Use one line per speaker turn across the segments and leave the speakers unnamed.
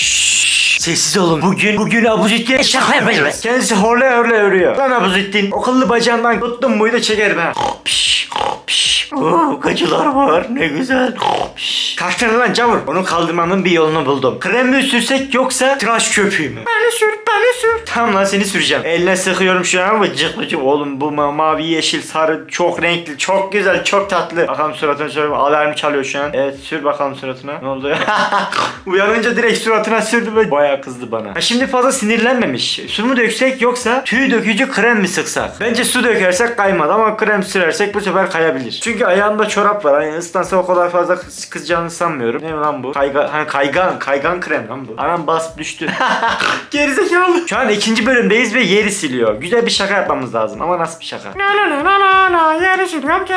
Sessiz olun. Bugün, bugün Abuzittin şaka yapacağız. Kendisi horla horla örüyor. Lan Abuzittin, o kıllı bacağından tuttun muydu çekerim ha. Piş, piş. Oo, gacılar var. Ne güzel. Piş. Kaç tane lan cavur? Onu kaldırmanın bir yolunu buldum. Krem mi sürsek yoksa tıraş köpüğü mü? Beni sür, beni sür. Tamam lan seni süreceğim. Eline sıkıyorum şu an vıcık vıcık. Oğlum bu ma- mavi, yeşil, sarı çok renkli, çok güzel, çok tatlı. Bakalım suratına şöyle alarm çalıyor şu an. Evet sür bakalım suratına. Ne oldu? Uyanınca direkt suratına sürdü ve bayağı kızdı bana. Ha, şimdi fazla sinirlenmemiş. Su mu döksek yoksa tüy dökücü krem mi sıksak? Bence su dökersek kaymaz ama krem sürersek bu sefer kayabilir. Çünkü ayağımda çorap var. Hani ıslansa o kadar fazla kız- kızacağını sanmıyorum. Ne lan bu? Kayga, hani kaygan, kaygan krem lan bu. Anam basıp düştü. Gerizekalı. Şu an ikinci bölümdeyiz ve yeri siliyor. Güzel bir şaka yapmamız lazım ama nasıl bir şaka?
La la la la la la yeri siliyorum ki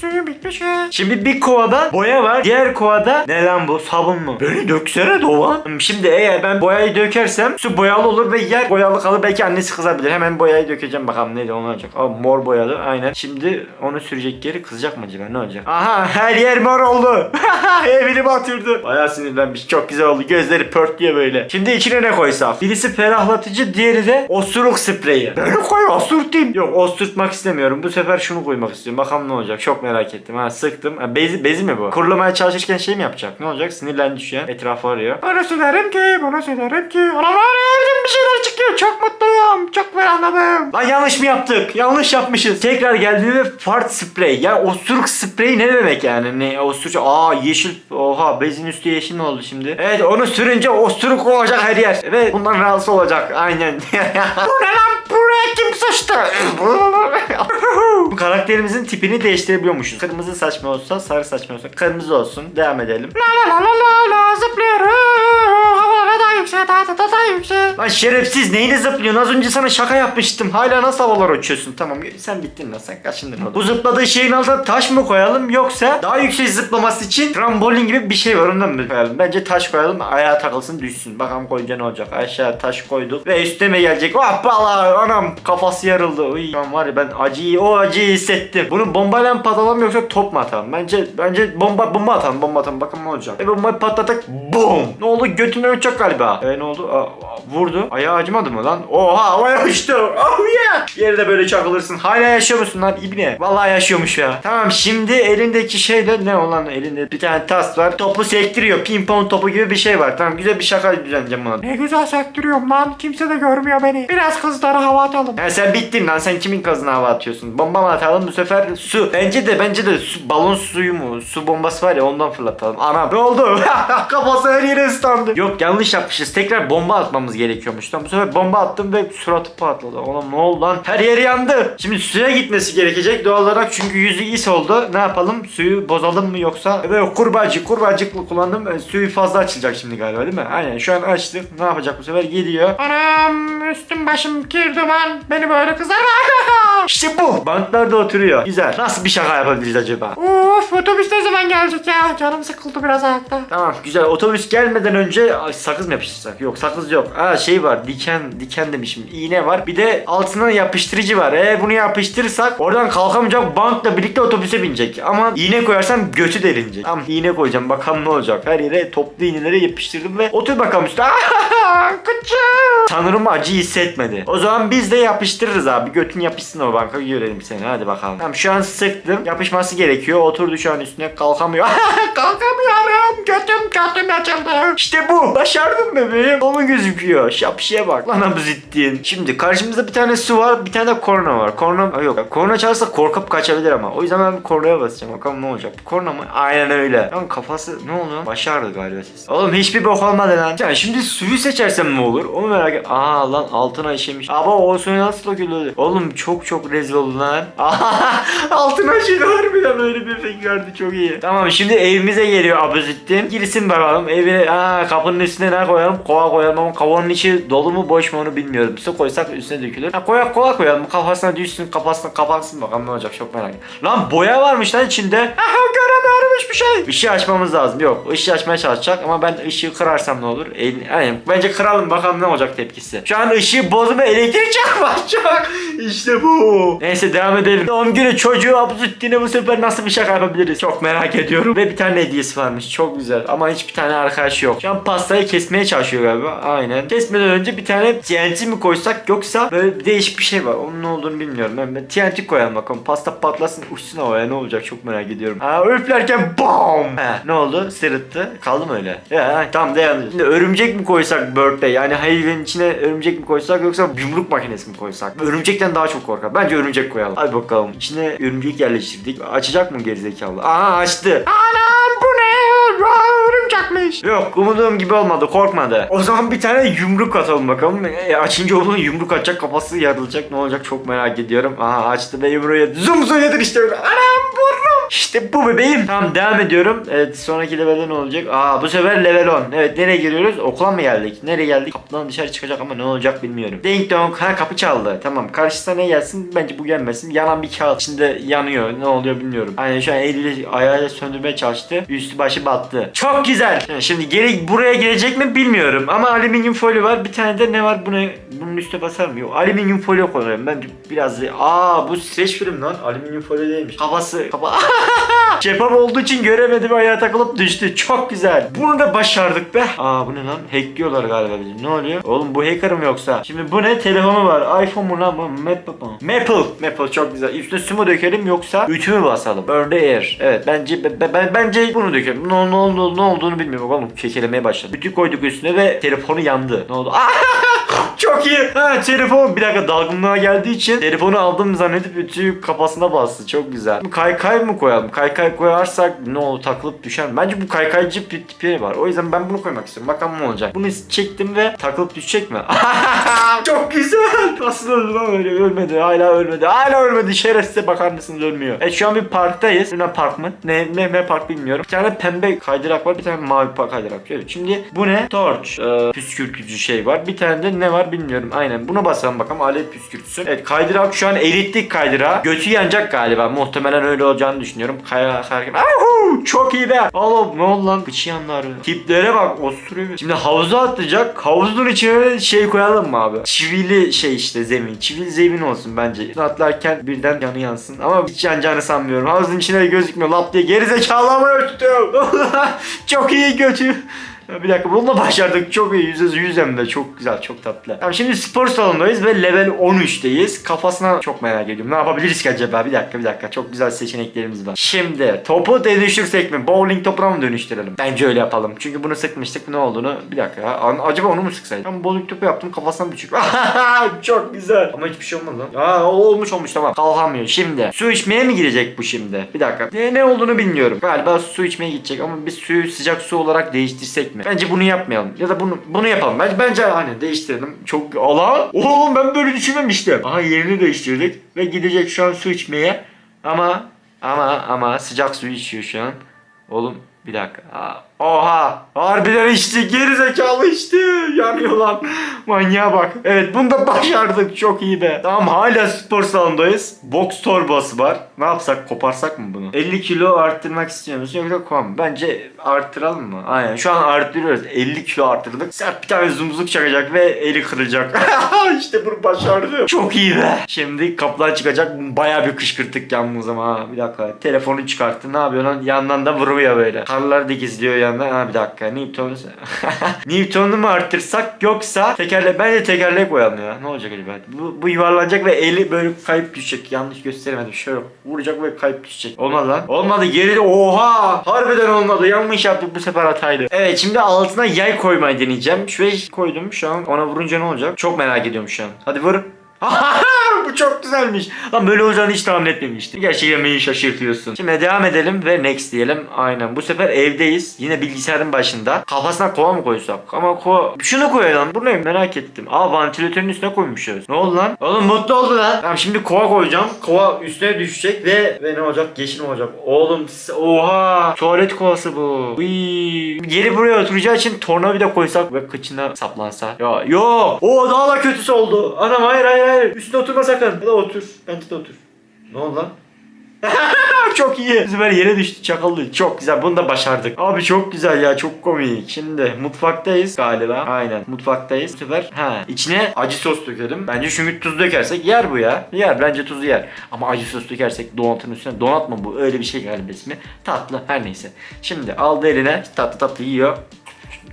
suyum bitmiş.
Şimdi bir kovada boya var. Diğer kovada ne lan bu? Sabun mu? Beni döksene Doğan. Şimdi eğer ben boyayı dökersem su boyalı olur ve yer boyalı kalır. Belki annesi kızabilir. Hemen boyayı dökeceğim bakalım neydi onu olacak. Aa, mor boyalı aynen. Şimdi onu sürecek yeri kızacak mı acaba ne olacak? Aha her yer mor oldu. Evini batırdı. Bayağı sinirlenmiş. Çok güzel oldu. Gözleri pörtlüyor böyle. Şimdi içine ne koysak? Birisi ferahlatıcı diğeri de osuruk spreyi. Beni koy osurtayım. Yok osurtmak istemiyorum. Bu sefer şunu koymak istiyorum. Bakalım ne olacak. Çok merak ettim. Ha sıktım. Ha, bezi, bezi mi bu? Kurulamaya çalışırken şey mi yapacak? Ne olacak? Sinirlendi şu an. Etrafı arıyor.
Bana söylerim ki bana söylerim ki. Anam evden bir şeyler çıkıyor çok mutluyum çok ferahladım.
Lan yanlış mı yaptık? Yanlış yapmışız. Tekrar geldi ve fart sprey. Ya osuruk sprey ne demek yani? Ne osuruk? Aa yeşil. Oha bezin üstü yeşil mi oldu şimdi? Evet onu sürünce osuruk olacak her yer. Ve bundan rahatsız olacak. Aynen.
Bu ne lan buraya kim sıçtı?
Bu karakterimizin tipini değiştirebiliyormuşuz. Kırmızı saçma olsa, sarı saçma olsa kırmızı olsun. Devam edelim.
La la la la la la zıplıyorum. Yüksek daha daha daha yüksek.
Lan şerefsiz neyine zıplıyorsun? Az önce sana şaka yapmıştım. Hala nasıl havalar uçuyorsun? Tamam sen bittin lan sen kaçındın oğlum. Bu zıpladığı şeyin altına taş mı koyalım yoksa daha yüksek zıplaması için trambolin gibi bir şey var ondan mı koyalım? Bence taş koyalım ayağa takılsın düşsün. Bakalım koyunca ne olacak? Aşağı taş koyduk ve üstüme gelecek. Hoppala anam kafası yarıldı. Uy, var ya ben acıyı o acıyı hissettim. Bunu bombayla mı patlatalım yoksa top mu atalım? Bence bence bomba bomba atalım bomba atalım bakalım ne olacak. E bombayı patlatak boom. Ne oldu götümden uçacak galiba. E ne oldu? Aa, vurdu. Ayağı acımadı mı lan? Oha havaya uçtu. Oh yeah. Yerde böyle çakılırsın. Hala yaşıyor musun lan ibne? Vallahi yaşıyormuş ya. Tamam şimdi elindeki şeyle ne olan elinde bir tane tas var. Topu sektiriyor. Pimpon topu gibi bir şey var. Tamam güzel bir şaka düzenleyeceğim ona.
Ne güzel sektiriyorum lan kimse de görmüyor beni. Biraz kızlara hava atalım.
Ha sen bittin lan sen kimin kazına hava atıyorsun? Bomba mı atalım bu sefer su. Bence de bence de su, balon suyu mu? Su bombası var ya ondan fırlatalım. Anam ne oldu? Kafası her yere ıslandı. Yok yanlış yapmışız. Tekrar bomba atmamız gerekiyormuş. Tamam bu sefer bomba attım ve suratı patladı. Oğlum ne oldu lan? Her yeri yandı. Şimdi suya gitmesi gerekecek doğal olarak çünkü yüzü is oldu. Ne yapalım? Suyu bozalım mı yoksa? Evet kurbacık kurbacıklı kullandım. E, suyu fazla açılacak şimdi galiba değil mi? Aynen şu an açtık. Ne yapacak bu sefer? Gidiyor.
Anam üstüm başım kir duman. Beni böyle kızlar.
İşte bu. Banklarda oturuyor. Güzel. Nasıl bir şaka yapabiliriz acaba?
Uf otobüs ne zaman gelecek ya? Canım sıkıldı biraz ayakta.
Tamam güzel. Otobüs gelmeden önce Ay, sakız mı yapıştırsak? Yok sakız yok. Aa şey var. Diken diken demişim. İğne var. Bir de altına yapıştırıcı var. Eğer bunu yapıştırırsak oradan kalkamayacak. Bankla birlikte otobüse binecek. Ama iğne koyarsam götü delinecek. Tamam iğne koyacağım. Bakalım ne olacak. Her yere toplu iğneleri yapıştırdım ve otur bakalım üstüne.
Kıçım.
Tanrım acı hissetmedi. O zaman biz de yapıştırırız abi. Götün yapışsın o banka görelim seni. Hadi bakalım. Tamam şu an sıktım. Yapışması gerekiyor. Oturdu şu an üstüne kalkamıyor.
Kalkamıyorum. Götüm götüm açıldı.
İşte bu. Başardın bebeğim. Onu gözüküyor. Şapşiye bak. Lan abuzittin. Şimdi karşımızda bir tane su var. Bir tane de korna var. Korna Aa, yok. Korna çalarsa korkup kaçabilir ama. O yüzden ben kornaya basacağım. Bakalım ne olacak. Korna mı? Aynen öyle. Lan kafası ne oldu? Başardı galiba siz. Oğlum hiçbir bok olmadı lan. Ya şimdi suyu seçersem ne olur? Onu merak et. Aa lan altına işemiş. Ama o suyu nasıl döküldü? Oğlum çok çok rezil oldu lan. altına işedi harbiden öyle bir efekt verdi. Çok iyi. Tamam şimdi evimize geliyor abuzittin. Girsin bakalım. Evine aa, kapının üstüne ne koyalım? Kova koyalım ama kovanın içi dolu mu boş mu onu bilmiyorum. Su koysak üstüne dökülür. Ha koyak kola koyalım. Kafasına düşsün kafasına kapansın bakalım ne olacak çok merak ediyorum. Lan boya varmış lan içinde.
Aha göremiyorum hiçbir şey.
Işığı açmamız lazım. Yok ışığı açmaya çalışacak ama ben ışığı kırarsam ne olur? El, yani bence kıralım bakalım ne olacak tepkisi. Şu an ışığı bozdum ve elektrik çakmayacak. İşte bu. Neyse devam edelim. Doğum günü çocuğu Abdülhamid'ine bu sefer nasıl bir şaka yapabiliriz? Çok merak ediyorum. Ve bir tane hediyesi varmış. Çok güzel. Ama hiçbir tane arkadaş yok. Şu an pastayı kesmeye çalışıyor galiba. Aynen. Kesmeden önce bir tane TNT mi koysak yoksa böyle değişik bir şey var. Onun ne olduğunu bilmiyorum. Ben, ben TNT koyalım bakalım. Pasta patlasın uçsun havaya ne olacak çok merak ediyorum. Aa, üflerken BOOM! He, ne oldu? Sırıttı. Kaldı mı öyle? Ya tamam dayandı. Şimdi örümcek mi koysak birthday? Yani hayvanın içine örümcek mi koysak yoksa yumruk makinesi mi koysak? Örümcekten daha çok korkar. Bence örümcek koyalım. Hadi bakalım. İçine örümcek yerleştirdik. Açacak mı gerizekalı? Aha açtı.
Anam bu ne? Aa, örümcekmiş.
Yok umduğum gibi olmadı korkmadı. O zaman bir tane yumruk atalım bakalım. E, açınca onun yumruk atacak kafası yarılacak ne olacak çok merak ediyorum. Aha açtı ve yumruğu. Zum zum yedir işte. Anam burnum. İşte bu bebeğim. Tamam devam ediyorum. Evet sonraki levelde ne olacak? Aa bu sefer level 10. Evet nereye giriyoruz? Okula mı geldik? Nereye geldik? Kapıdan dışarı çıkacak ama ne olacak bilmiyorum. Ding dong. Ha kapı çaldı. Tamam karşısına ne gelsin? Bence bu gelmesin. Yanan bir kağıt. içinde yanıyor. Ne oluyor bilmiyorum. Aynen şu an eliyle ayağıyla söndürmeye çalıştı. Üstü başı battı. Çok güzel. Şimdi geri buraya gelecek mi bilmiyorum. Ama alüminyum folyo var. Bir tane de ne var? Bunu bunun üstüne basar mı? Yok. Alüminyum folyo koyuyorum. Ben biraz. Aa bu streç film lan. Alüminyum folyo değilmiş. Kafası... Kafa... Şeffaf olduğu için göremedi ve ayağa takılıp düştü. Çok güzel. Bunu da başardık be. Aa bu ne lan? Hackliyorlar galiba bizi. Ne oluyor? Oğlum bu hacker mı yoksa? Şimdi bu ne? Telefonu var. iPhone mu lan bu? Maple mı? Maple. Maple çok güzel. Üstüne sumo dökelim yoksa ütü mü basalım? The air. Evet bence be- be- bence bunu dökelim. Ne, ne, oldu, ne olduğunu bilmiyorum. Oğlum kekelemeye başladı. Ütü koyduk üstüne ve telefonu yandı. Ne oldu? Çok iyi. Ha telefon bir dakika dalgınlığa geldiği için telefonu aldım zannedip ütüyü kafasına bastı. Çok güzel. Bu kaykay mı koyalım? Kaykay koyarsak ne olur takılıp düşer mi? Bence bu kaykaycı bir tipi var. O yüzden ben bunu koymak istiyorum. Bakalım ne olacak. Bunu çektim ve takılıp düşecek mi? Çok güzel. Nasıl öldü lan öyle? Ölmedi. Hala ölmedi. Hala ölmedi. Şerefsize bakar mısınız ölmüyor. Evet şu an bir parktayız. Luna Park mı? Ne, ne, ne park bilmiyorum. Bir tane pembe kaydırak var. Bir tane mavi kaydırak. Evet şimdi bu ne? Torch. Ee, püskürtücü şey var. Bir tane de ne var bilmiyorum. Aynen. Buna basalım bakalım. Alet püskürtüsü. Evet kaydırak şu an erittik kaydırağı. Götü yanacak galiba. Muhtemelen öyle olacağını düşünüyorum. Kaya hareket. Ahu! Çok iyi be. Oğlum ne oldu lan? Bıçı yanları. Tiplere bak. Osturuyor. Şimdi havuza atlayacak. Havuzun içine şey koyalım mı abi? Çivili şey işte zemin. Çivili zemin olsun bence. Atlarken birden yanı yansın. Ama hiç yanacağını sanmıyorum. Havuzun içine gözükmüyor. Lap diye gerizekalı ama. Çok iyi götü. Bir dakika bunu da başardık. Çok iyi. Yüz yüz hem de çok güzel, çok tatlı. Tamam şimdi spor salonundayız ve level 13'teyiz. Kafasına çok merak ediyorum. Ne yapabiliriz ki acaba? Bir dakika, bir dakika. Çok güzel seçeneklerimiz var. Şimdi topu dönüştürsek mi? Bowling topuna mı dönüştürelim? Bence öyle yapalım. Çünkü bunu sıkmıştık. Ne olduğunu bir dakika ya. Acaba onu mu sıksaydım? Ben bowling topu yaptım. Kafasına bir çük. çok güzel. Ama hiçbir şey olmadı lan. Aa olmuş olmuş tamam. Kalkamıyor. Şimdi su içmeye mi girecek bu şimdi? Bir dakika. Ne, ne olduğunu bilmiyorum. Galiba su içmeye gidecek ama biz suyu sıcak su olarak değiştirsek mi? Bence bunu yapmayalım. Ya da bunu bunu yapalım. Bence, bence hani değiştirelim. Çok Allah. Oğlum ben böyle düşünmemiştim. Aha yerini değiştirdik ve gidecek şu an su içmeye. Ama ama ama sıcak su içiyor şu an. Oğlum bir dakika. Aa, Oha! Harbiden içti. Geri zekalı içti. Yanıyor lan. Manyağa bak. Evet bunu da başardık. Çok iyi be. Tamam hala spor salonundayız. Boks torbası var. Ne yapsak? Koparsak mı bunu? 50 kilo arttırmak istiyor musun yoksa mı? Bence arttıralım mı? Aynen. Şu an arttırıyoruz. 50 kilo arttırdık. Sert bir tane zumzuk çakacak ve eli kırılacak. işte bunu başardım. Çok iyi be. Şimdi kapıdan çıkacak. Bayağı bir kışkırttık yalnız ama. ha. Bir dakika. Telefonu çıkarttı. Ne yapıyor lan? Yandan da vuruyor böyle. Karlar dikizliyor yandan. Ha bir dakika. Newton. Newton'u mu arttırsak yoksa tekerle bence tekerleğe koyalım ya. Ne olacak acaba? Bu, bu yuvarlanacak ve eli böyle kayıp düşecek. Yanlış gösteremedim. Şöyle vuracak ve kayıp düşecek. Olmadı lan. Olmadı. Geri oha. Harbiden olmadı. Yanlış yaptık bu sefer hataydı. Evet şimdi altına yay koymayı deneyeceğim. Şuraya koydum. Şu an ona vurunca ne olacak? Çok merak ediyorum şu an. Hadi vur. Bu çok güzelmiş. Lan böyle olacağını hiç tahmin etmemiştim. Gerçekten beni şaşırtıyorsun. Şimdi devam edelim ve next diyelim. Aynen. Bu sefer evdeyiz. Yine bilgisayarın başında. Kafasına kova mı koysak? Ama kova... Şunu koyalım. Bu ne? Merak ettim. Aa vantilatörün üstüne koymuşuz. Ne oldu lan? Oğlum mutlu oldu lan. Tamam şimdi kova koyacağım. Kova üstüne düşecek ve ve ne olacak? Yeşil olacak? Oğlum oha. Tuvalet kovası bu. Uy. Geri buraya oturacağı için tornavida koysak ve kıçına saplansa. Ya yok. O daha da kötüsü oldu. Anam hayır hayır hayır. Üstüne oturma sakın. Ya da otur. Bence de otur. Ne oldu lan? çok iyi. Bu sefer yere düştü çakallı. Çok güzel. Bunu da başardık. Abi çok güzel ya. Çok komik. Şimdi mutfaktayız galiba. Aynen. Mutfaktayız. Bu sefer ha içine acı sos dökelim. Bence çünkü tuz dökersek yer bu ya. Yer. Bence tuzu yer. Ama acı sos dökersek donatın üstüne donat mı bu? Öyle bir şey galiba ismi. Tatlı. Her neyse. Şimdi aldı eline. Tatlı tatlı yiyor.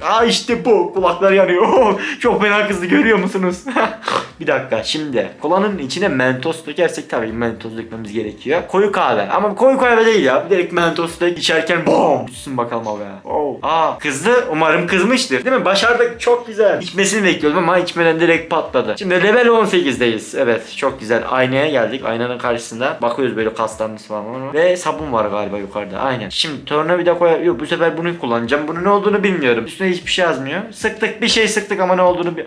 Aa işte bu. Kulaklar yanıyor. Çok fena kızdı görüyor musunuz? bir dakika şimdi kolanın içine mentos dökersek tabii mentos dökmemiz gerekiyor. Koyu kahve ama koyu kahve değil ya. Direkt mentos da içerken bom. Düşsün bakalım abi. Oh. Aa kızdı. Umarım kızmıştır. Değil mi? Başardık. Çok güzel. İçmesini bekliyordum ama içmeden direkt patladı. Şimdi level 18'deyiz. Evet çok güzel. Aynaya geldik. Aynanın karşısında bakıyoruz böyle kaslarımız falan var. Ve sabun var galiba yukarıda. Aynen. Şimdi tornavida koy. Yok bu sefer bunu kullanacağım. Bunun ne olduğunu bilmiyorum. Üstüne hiçbir şey yazmıyor. Sıktık bir şey sıktık ama ne olduğunu bir...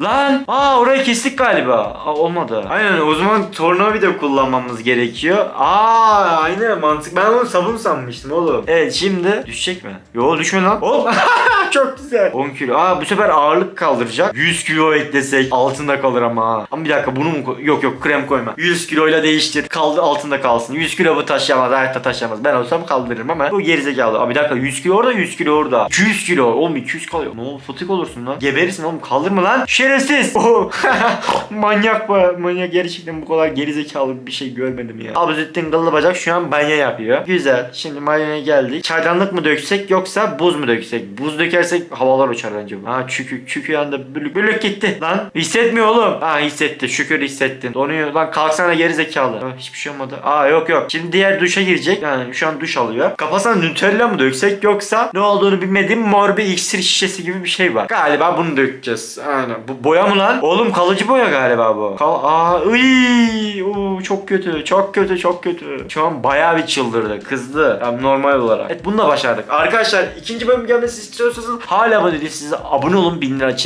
Lan! Aa orayı kestik galiba. Aa, olmadı. Aynen o zaman tornavida kullanmamız gerekiyor. Aa aynen mantık. Ben onu sabun sanmıştım oğlum. Evet şimdi düşecek mi? Yo düşme lan. Oğlum çok güzel. 10 kilo. Aa bu sefer ağırlık kaldıracak. 100 kilo eklesek altında kalır ama ha. Ama bir dakika bunu mu? Yok yok krem koyma. 100 kiloyla değiştir. Kaldı altında kalsın. 100 kilo bu taşıyamaz. Hayatta taşıyamaz. Ben olsam kaldırırım ama bu gerizekalı. Aa bir dakika 100 kilo orada 100 kilo orada. 200 kilo. Oğlum 200 kalıyor. Ne oldu fıtık olursun lan. Geberirsin oğlum kaldırma lan. Şerefsiz. Oh. manyak bu. Manyak gerçekten bu kadar gerizekalı bir şey görmedim ya. Abuzettin kıllı bacak şu an banyo yapıyor. Güzel. Şimdi banyoya geldik. Çaydanlık mı döksek yoksa buz mu döksek? Buz dökersek havalar uçar bence. Ha çükü çükü yanda bülük bülük gitti. Lan hissetmiyor oğlum. Ha hissetti. Şükür hissettin. Donuyor. Lan kalksana gerizekalı. Ha, hiçbir şey olmadı. Aa yok yok. Şimdi diğer duşa girecek. Yani şu an duş alıyor. Kafasına Nutella mı döksek yoksa ne olduğunu bilmediğim mor bir iksir şişesi gibi bir şey var. Galiba bunu dökeceğiz. Aynen. Bu boya mı lan? Oğlum kalıcı boya galiba bu. Kal Aa ıy, Oo, çok kötü. Çok kötü. Çok kötü. Şu an bayağı bir çıldırdı. Kızdı. Yani normal olarak. Evet bunu da başardık. Arkadaşlar ikinci bölüm gelmesi istiyorsanız hala abone değilseniz abone olun. Bin lira için